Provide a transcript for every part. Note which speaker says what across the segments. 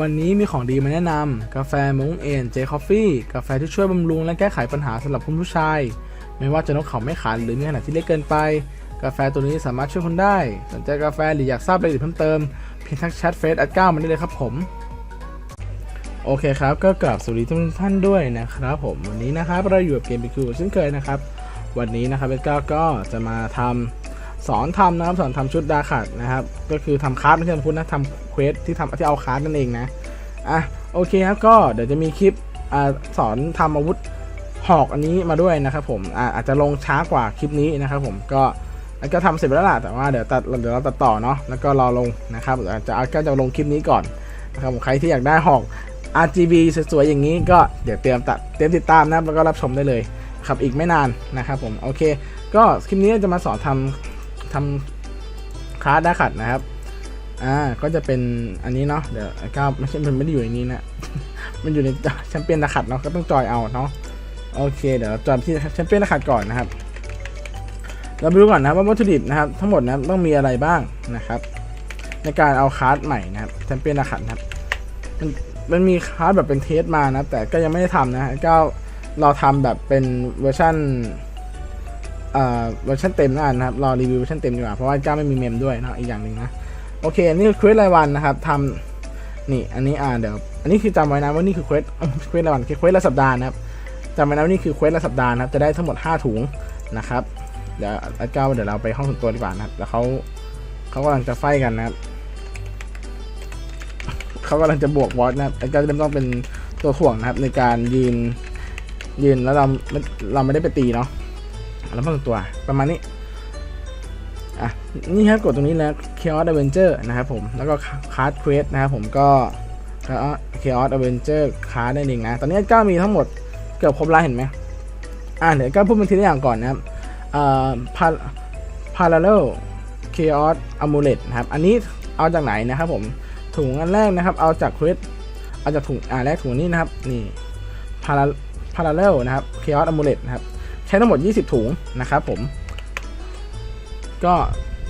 Speaker 1: วันนี้มีของดีมาแนะนำ กาแฟมงเอ็นเจคอฟฟี่กาแฟที่ช่วยบำรุงและแก้ไขปัญหาสำหรับคุณผู้ชาย ไม่ว่าจะนกเขาไม่ขันหรือมีขนาดที่เล็กเกินไป กาแฟตัวนี้สามารถช่วยคุณได้ สนใจกาแฟหรืออยากทราบรายละเอียดเพิ่มเติมเพียงทักแชทเฟซแอดก้ามาได้เลยครับผม โอเคครับ ก็กราบสวัสดีทุกท่านด้วยนะครับผมวันนี้นะครับเราอยู่กับเกมบิคิวเช่นเคยนะครับ วันนี้นะครับเอสก้าก็จะมาทำ สอนทำนะครับสอนทำชุดดาขัดนะครับ ก็คือทำคาร์ดไม่ใช่ทำพุทธนะทำเควสที่ทำที่เอาคาร์ดนั่นเองนะอะโอเคครับก็เดี๋ยวจะมีคลิปอสอนทำอาวุธหอกอันนี้มาด้วยนะครับผมอาอาจจะลงช้ากว่าคลิปนี้นะครับผมก็แล้วก็ทำเสร็จแล้วล่ะแต่ว่าเดี๋ยวตัดเดี๋ยวเราตัดต่อเนาะแล้วก็รอลงนะครับเดี๋ยวจะก็จะลงคลิปนี้ก่อนนะครับผมใครที่อยากได้หอก RGB สวยๆอย่างนี้ก็เดี๋ยวเตรียมตัดเตรียมติดตามนะครับแล้วก็รับชมได้เลยครับอีกไม่นานนะครับผมโอเค ก็คลิปนี้จะมาสอนทำ ทำคลาสได้ขัดนะครับ อ่า ก็จะเป็นอันนี้เนาะ เดี๋ยวก้าวไม่ใช่มันไม่ได้อยู่ในนี้นะ มันอยู่ในแชมเปี้ยนดาขัดเนาะ ก็ต้องจอยเอาเนาะ โอเค เดี๋ยวจอยที่แชมเปี้ยนดาขัดก่อนนะครับ เราไปดูก่อนนะว่าวัตถุดิบนะครับ ทั้งหมดนะต้องมีอะไรบ้างนะครับ ในการเอาคลาสใหม่นะครับแชมเปี้ยนดาขัดนะครับ มันมันมีคลาสแบบเป็นเทสมานะ แต่ก็ยังไม่ได้ทำนะก็เราทำแบบเป็นเวอร์ชัน เวอร์ชันเต็มแล้วกันนะครับ รอรีวิวเวอร์ชันเต็มดีกว่า เพราะว่าเจ้าไม่มีเมมด้วยเนาะอีกอย่างหนึ่งนะ โอเค อันนี้คือเควสรายวันนะครับทำนี่ อันนี้อ่าเดี๋ยว อันนี้คือจำไว้นะว่านี่คือเควสเควสรายวันคือเควสรายสัปดาห์นะครับจำไว้นะว่านี่คือเควสรายสัปดาห์นะครับ จะได้ทั้งหมด 5 ถุงนะครับ เดี๋ยวเจ้าเดี๋ยวเราไปห้องส่วนตัวดีกว่านะครับ แล้วเขาเขากำลังจะไฟกันนะครับเขากำลังจะบวกบอสนะครับไอ้เจ้าจะต้องเป็นตัวถ่วงนะครับ ในการยืนยืนแล้วเราเราไม่ได้ไปตีเนาะ แล้วพักตัวประมาณนี้อะนี่ครับกดตรงนี้แล้ว Chaos Adventure นะครับผมแล้วก็ Card Quest นะครับผมก็ Chaos Adventure Card นั่นเองนะ ตอนนี้ก้ามีทั้งหมดเกือบครบแล้วเห็นไหมอะเดี๋ยวก้าพูดเป็นทีละอย่างก่อนนะครับเอ่อพา Parallel Chaos Amulet นะครับ อันนี้เอาจากไหนนะครับผมถุงอันแรกนะครับ เอาจากเควสเอาจากถุงอ่าแรกถุงนี้นะครับนี่พาราพาราเลลนะครับเคออสอมูเลตนะครับ ใช้ทั้งหมด 20 ถุงนะครับผม ก็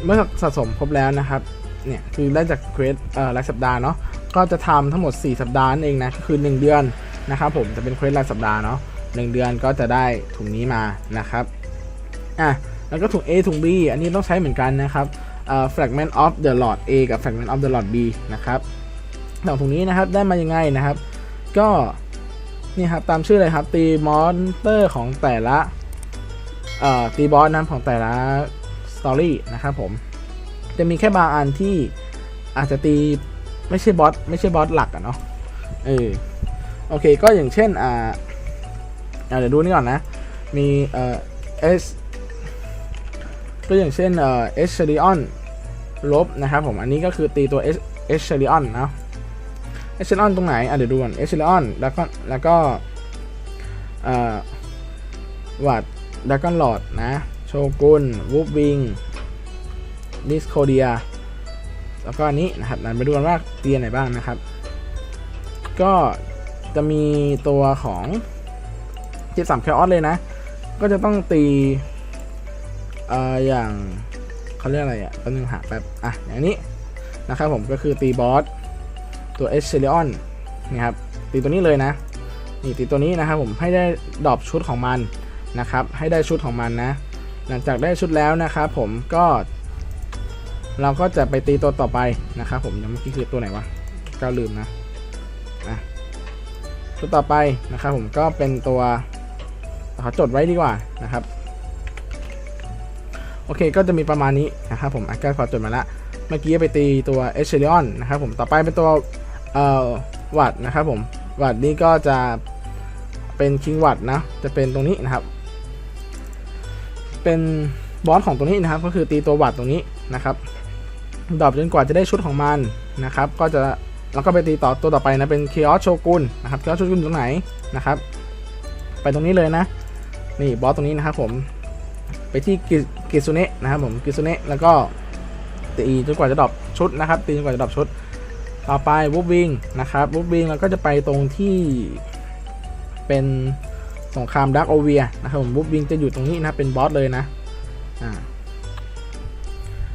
Speaker 1: เมื่อสะสมครบแล้วนะครับ เนี่ยคือได้จากเควสเอ่อรายสัปดาห์เนาะ ก็จะทำทั้งหมด 4 สัปดาห์นั่นเองนะก็คือ 1 เดือนนะครับผมจะเป็นเควสรายสัปดาห์เนาะ1เดือนก็จะได้ถุงนี้มานะครับ อะ แล้วก็ถุง A ถุง B อันนี้ต้องใช้เหมือนกันนะครับเอ่อ fragment of the lord A กับ fragment of the lord B นะครับสองถุงนี้นะครับได้มายังไงนะครับ ก็นี่ครับตามชื่อเลยครับตีมอนเตอร์ของแต่ละ ตีบอสนะของแต่ละสตอรี่นะครับผม จะมีแค่บางอันที่อาจจะตีไม่ใช่บอสไม่ใช่บอสหลักอะเนาะเออโอเคก็อย่างเช่นอ่าเดี๋ยวดูนี่ก่อนนะ มีเอ่อ S ก็อย่างเช่นเอ่อ S c h e r i o n ลบนะครับผม อันนี้ก็คือตีตัว S S c h e r i o n นนะ S c h e r i o n ตรงไหนอะเดี๋ยวดูก่อน S c h e r i o n แล้วก็แล้วก็เอ่อวัด ดักกอนหลอดนะ โชกุนวูฟวิงดิสโคเดียแล้วก็อันนี้นะครับนั่นไปดูกันว่าตีอันไหนบ้างนะครับ ก็จะมีตัวของเจ็ดสามแคออสเลยนะ ก็จะต้องตีเอ่ออย่างเขาเรียกอะไรอะแป๊บนึงหาแป๊บอะอย่างนี้นะครับผมก็คือตีบอสตัวเอชเชลิออนนี่ครับตีตัวนี้เลยนะ นี่ตีตัวนี้นะครับผมให้ได้ดรอปชุดของมัน นะครับ ให้ได้ชุดของมันนะ หลังจากได้ชุดแล้วนะครับผมก็ เราก็จะไปตีตัวต่อไปนะครับผมยังเมื่อกี้คือตัวไหนวะก็ลืมนะอะตัวต่อไปนะครับผมก็เป็นตัวขอจดไว้ดีกว่านะครับ โอเคก็จะมีประมาณนี้นะครับผมอากาขอจดมาละเมื่อกี้ไปตีตัวเอชเชลิออนนะครับผมต่อไปเป็นตัวเอ่อวัดนะครับผมวัดนี้ก็จะเป็นคิงวัดนะจะเป็นตรงนี้นะครับ เป็นบอสของตรงนี้นะครับ ก็คือตีตัววัดตรงนี้นะครับดรอปจนกว่าจะได้ชุดของมันนะครับ ก็จะแล้วก็ไปตีต่อตัวต่อไปนะเป็นเคออสโชกุนนะครับเคออสโชกุนตรงไหนนะครับ ไปตรงนี้เลยนะ นี่บอสตรงนี้นะครับผม ไปที่กิซุเนะนะครับผมกิซุเนะแล้วก็ตีจนกว่าจะดรอปชุดนะครับ ตีจนกว่าจะดรอปชุด ต่อไปวูฟวิงนะครับวูฟวิงเราก็จะไปตรงที่เป็น สงครามดักโอเวียนะครับผมวูฟวิงจะอยู่ตรงนี้นะเป็นบอสเลยนะอ่า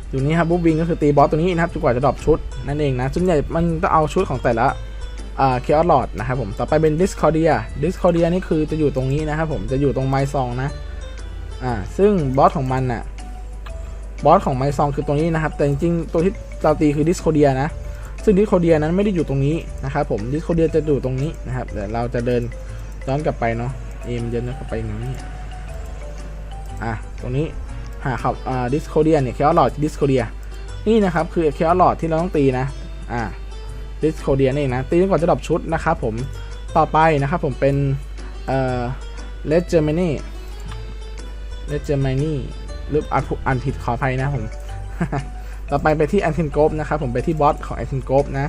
Speaker 1: อยู่นี้ครับวูฟวิงก็คือตีบอสตัวนี้นะครับจนกว่าจะดรอปชุดนั่นเองนะส่วนใหญ่มันต้องเอาชุดของแต่ละอ่า chaos lord นะครับผมต่อไปเป็น discordia discordia นี่คือจะอยู่ตรงนี้นะครับผมจะอยู่ตรงไมซองนะอ่าซึ่งบอสของมันน่ะบอสของไมซองคือตรงนี้นะครับ แต่จริงๆตัวที่เราตีคือ discordia นะ ซึ่ง discordia นั้นไม่ได้อยู่ตรงนี้นะครับผม discordia จะอยู่ตรงนี้นะครับเดี๋ยวเราจะเดินย้อนกลับไปเนาะ เอมเดินกลับไปอย่งนี้อะตรงนี้หาครับอ่า discordia เนี่ย chaos lord discordia นี่นะครับคือ chaos lord ที่เราต้องตีนะอ่าดิสโคเดียนี่นะตีกว่าจะดรอปชุดนะครับผมต่อไปนะครับผมเป็นเอ่อเลเจอร์มานี่เลเจอร์มานี่หรืออ่านผิดอ่านผิดขออภัยนะผม ต่อไปไปที่แอนทินโกบนะครับผมไปที่บอสของแอนทินโกบนะ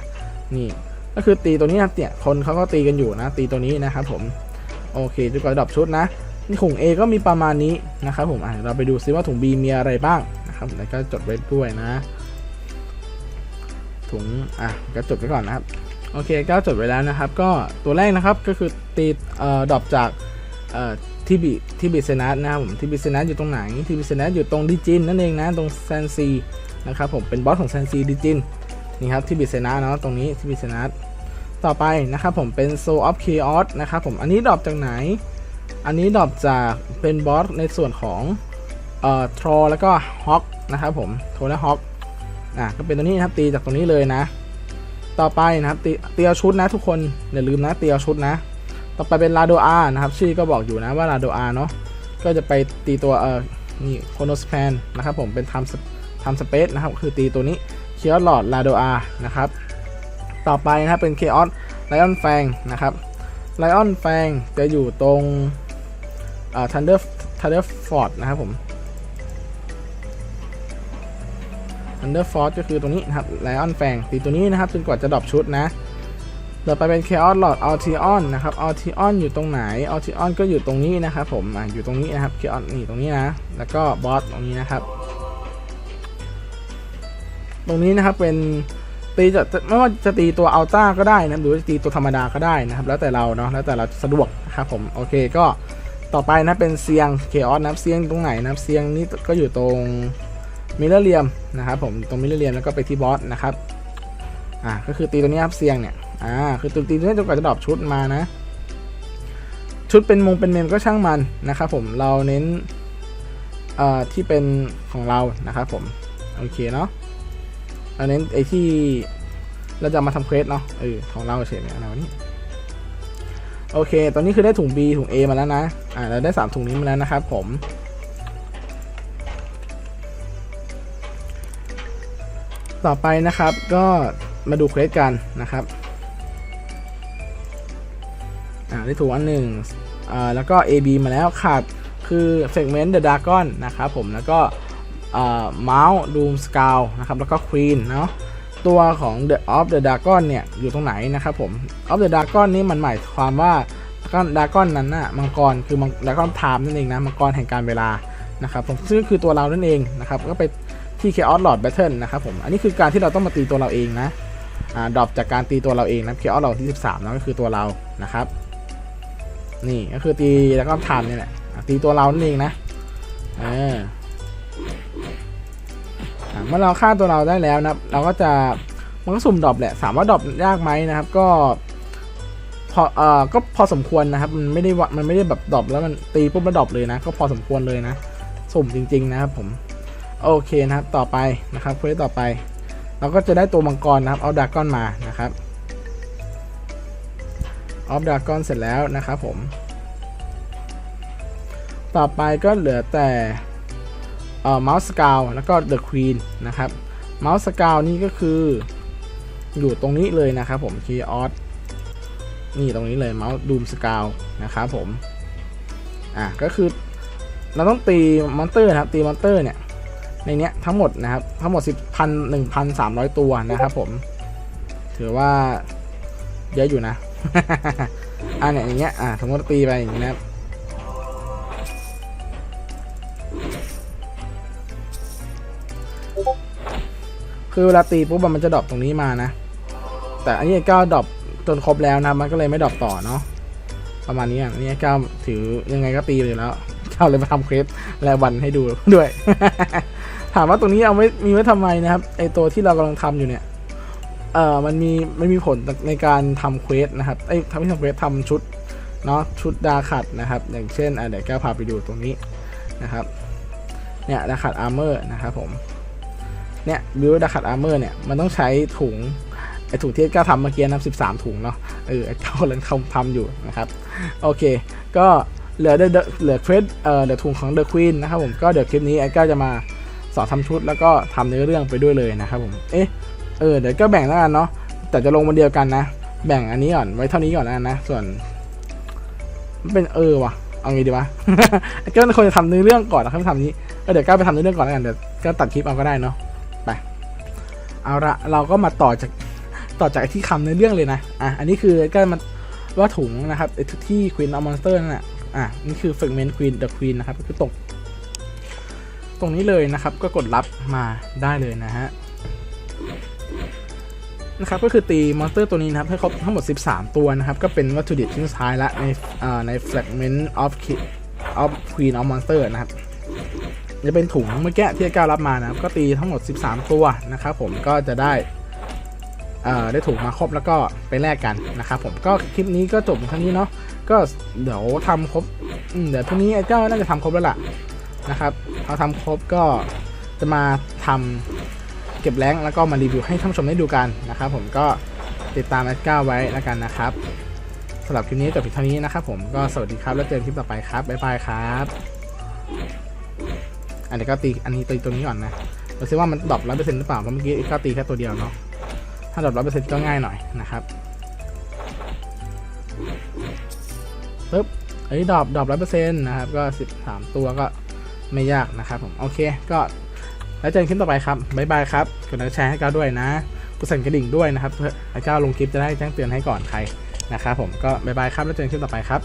Speaker 1: นี่ก็คือตีตัวนี้นะเนี่ยคนเขาก็ตีกันอยู่นะ ตีตัวนี้นะครับผม โอเคจนกว่าจะดรอปชุดนะถุง A ก็มีประมาณนี้นะครับผมอะเราไปดูซิว่าถุง B มีอะไรบ้างนะครับแล้วก็จดไว้ด้วยนะ ถุงอะก็จดไว้ก่อนนะครับโอเคก็จดไว้แล้วนะครับ ก็ตัวแรกนะครับก็คือตีเอ่อดรอปจากเอ่อที่บีที่บีเซนัสนะครับผมที่บีเซนัสอยู่ตรงไหนที่บีเซนัสอยู่ตรงดิจินนั่นเองนะตรงแซนซีนะครับผมเป็นบอสของแซนซีดิจินนี่ครับที่บีเซนัสเนาะตรงนี้ที่บีเซนัส ต่อไปนะครับผมเป็นโซออฟเคออสนะครับผมอันนี้ดรอปจากไหน อันนี้ดรอปจากเป็นบอสในส่วนของเอ่อทรอแล้วก็ฮอกนะครับผมโทและฮอกอะก็เป็นตัวนี้นะครับตีจากตรงนี้เลยนะ ต่อไปนะครับตีตีเอาชุดนะทุกคนอย่าลืมนะเตีเอาชุดนะ ต่อไปเป็นลาโดอานะครับชื่อก็บอกอยู่นะว่าลาโดอาเนาะก็จะไปตีตัวเออนี่โคโนสแพนนะครับผมเป็นทำทำสเปซนะครับคือตีตัวนี้เคียร์ลอดลาโดอานะครับ ต่อไปนะครับเป็นเคออสไลออนแฟงนะครับไลออนแฟงจะอยู่ตรงอ่าทันเดอร์ทันเดอร์ฟอร์ดนะครับผม Under Force ก็คือตรงนี้นะครับ Lion Fang ตีตัวนี้นะครับจนกว่าจะดรอปชุดนะต่อไปเป็น Chaos Lord Altion นะครับ Altion อยู่ตรงไหน Altion ก็อยู่ตรงนี้นะครับผมอะอยู่ตรงนี้นะครับ Chaos นี่ตรงนี้นะ แล้วก็บอสตรงนี้นะครับ ตรงนี้นะครับเป็น ตีจะไม่ว่าจะตีตัวอัลต้าก็ได้นะหรือจะตีตัวธรรมดาก็ได้นะครับ แล้วแต่เราเนาะแล้วแต่เราสะดวกนะครับผมโอเคก็ต่อไปนะเป็นเซียงเคออสนะเซียงตรงไหนนะเซียงนี่ก็อยู่ตรงมิเลอร์เรียมนะครับผมตรงมิเลอร์เรียมแล้วก็ไปที่บอสนะครับอ่าก็คือตีตัวนี้ครับเซียงเนี่ยอ่าคือตัวตีตัวนี้จนกว่าจะดรอปชุดมานะ ชุดเป็นมงเป็นเมมก็ช่างมันนะครับผมเราเน้นเอ่อที่เป็นของเรานะครับผมโอเคเนาะ เราเน้ไอ้ที่เราจะมาทำเควสเนาะเออของเราเฉยเนี่ยเรานี่โอเค ตอนนี้คือได้ถุง B ถุง A มาแล้วนะ อ่า เราได้ 3 ถุงนี้มาแล้วนะครับผม ต่อไปนะครับ ก็มาดูเควสกันนะครับ อ่า ได้ถูกอันหนึ่งอ่า แล้วก็ AB มาแล้วขาดคือ Segment the Dragon นะครับผม แล้วก็ เมาส์ Doom Scout นะครับแล้วก็ Queen เนาะตัวของ The of the Dragon เนี่ยอยู่ตรงไหนนะครับผม of the Dragon นี่มันหมายความว่าก็ดากอนนั้นน่ะมังกรคือมังดากอนไทม์นั่นเองนะมังกรแห่งการเวลานะครับผมซึ่งคือตัวเรานั่นเองนะครับก็ไปที่ Chaos Lord Battle นะครับผมอันนี้คือการที่เราต้องมาตีตัวเราเองนะอ่าดรอปจากการตีตัวเราเองนะ Chaos Lord ที่ 13นะก็คือตัวเรานะครับนี่ก็คือตีแล้วก็ทำเนี่ยแหละตีตัวเรานั่นเองนะเอออะ เมื่อเราฆ่าตัวเราได้แล้วนะครับ เราก็จะมันก็สุ่มดรอปแหละถามว่าดรอปยากไหมนะครับ ก็พอเอ่อก็พอสมควรนะครับ มันไม่ได้ว่ามันไม่ได้แบบดรอปแล้วมันตีปุ๊บแล้วดรอปเลยนะ ก็พอสมควรเลยนะ สุ่มจริง ๆ นะครับผม โอเคนะครับ ต่อไปนะครับเควสต่อไป เราก็จะได้ตัวมังกรนะครับ เอาดาก้อนมานะครับออฟดากอนเสร็จแล้วนะครับผม ต่อไปก็เหลือแต่ เอ่อเมาส์สกาวแล้วก็เดอะควีนนะครับเมาส์สกาวนี่ก็คืออยู่ตรงนี้เลยนะครับผมคีออสนี่ตรงนี้เลยเมาส์ดูมสกาวนะครับผมอะก็คือเราต้องตีมอนเตอร์นะครับตีมอนเตอร์เนี่ยในเนี้ยทั้งหมดนะครับทั้งหมด 10พันหนึ่งพันสามร้อยตัวนะครับผม ถือว่าเยอะอยู่นะ อ่าเนี่ยอย่างเงี้ยอ่าสมมติตีไปอย่างนี้นะครับ คือเวลาตีปุ๊บมันจะดรอปตรงนี้มานะ แต่อันนี้ก้าดรอปจนครบแล้วนะมันก็เลยไม่ดรอปต่อเนาะประมาณนี้อันนี่ก้าถือยังไงก็ตีเลยแล้วก้าเลยมาทำเครปและวันให้ดูด้วย ถามว่าตรงนี้เอาไว้มีไว้ทำไมนะครับไอตัวที่เรากำลังทำอยู่เนี่ยเอ่อมันมีมันมีผลในการทำเควสนะครับไอ้ทำให้ทำเควสทำชุดเนาะชุดดาขัดนะครับ อย่างเช่นอะเดี๋ยวแก้วพาไปดูตรงนี้นะครับ เนี่ยดาขัดอาร์เมอร์นะครับผม เนี่ยบิวดาขัดอาร์เมอร์เนี่ยมันต้องใช้ถุงไอถุงที่ก้วทำเมื่อกี้นะ13ถุงเนาะเออไอ้แก้วกำลังทำทำอยู่นะครับโอเค ก็เหลือเดเหลือเควสเอ่อเหลือถุงของเดอะควีนนะครับผมก็เดี๋ยวคลิปนี้ไอก้วจะมาสอนทำชุดแล้วก็ทำเนื้อเรื่องไปด้วยเลยนะครับผมเอ๊ะเออเดี๋ยวก็แบ่งแล้วกันเนาะแต่จะลงวันเดียวกันนะ แบ่งอันนี้ก่อนไว้เท่านี้ก่อนแล้วนะส่วนมันเป็นเออวะเอางี้ดีวะก็ควรจะทำเนื้อเรื่องก่อนนะครับทำนี้ก็เดี๋ยวก้าไปทำเนื้อเรื่องก่อนแล้วกันเดี๋ยวก็ตัดคลิปเอาก็ได้เนาะ เอาละเราก็มาต่อจากต่อจากไอที่คำเนื้อเรื่องเลยนะ อะ อันนี้คือก็มาว่าถุงนะครับไอ้ที่ Queen of Monster นั่นแหละอะ นี่คือ Fragment Queen the Queen นะครับ ก็คือตรงตรงนี้เลยนะครับ ก็กดรับมาได้เลยนะฮะ นะครับ ก็คือตีมอนสเตอร์ตัวนี้นะครับ ให้ครบทั้งหมด 13 ตัวนะครับ ก็เป็นวัตถุดิบชิ้นสุดท้ายละใน อ่า ใน Fragment of Ki of Queen of Monster นะครับ จะเป็นถุงเมื่อกี้ที่ก้ารับมานะครับก็ตีทั้งหมด 13 ตัวนะครับผมก็จะได้ได้ถุงมาครบแล้วก็ไปแลกกันนะครับผมก็คลิปนี้ก็จบเท่านี้เนาะก็เดี๋ยวทำครบเดี๋ยวพรุ่งนี้ไอ้เจ้าน่าจะทำครบแล้วล่ะนะครับพอทำครบก็จะมาทำเก็บแรงแล้วก็มารีวิวให้ท่านผู้ชมได้ดูกันนะครับผมก็ติดตามแอดก้าไว้แล้วกันนะครับสำหรับคลิปนี้จบเพียงเท่านี้นะครับผมก็สวัสดีครับแล้วเจอกันคลิปต่อไปครับบ๊ายบายครับ อันนี้ก็ตีอันนี้ตีตัวนี้ก่อนนะเราซิว่ามันดรอปร้อยเปอร์เซ็นต์หรือเปล่าเพราะเมื่อกี้ก็ตีแค่ตัวเดียวเนาะถ้าดรอปร้อยเปอร์เซ็นต์ก็ง่ายหน่อยนะครับปึ๊บเอ้ยดรอปดรอปร้อยเปอร์เซ็นต์นะครับก็สิบสามตัวก็ไม่ยากนะครับผมโอเคก็แล้วเจอกันคลิปต่อไปครับบ๊ายบายครับกดไลค์แชร์ให้ก้าวด้วยนะกดสั่นกระดิ่งด้วยนะครับเพื่อให้ก้าวลงคลิปจะได้แจ้งเตือนให้ก่อนใครนะครับผมก็บ๊ายบายครับแล้วเจอกันคลิปต่อไปครับ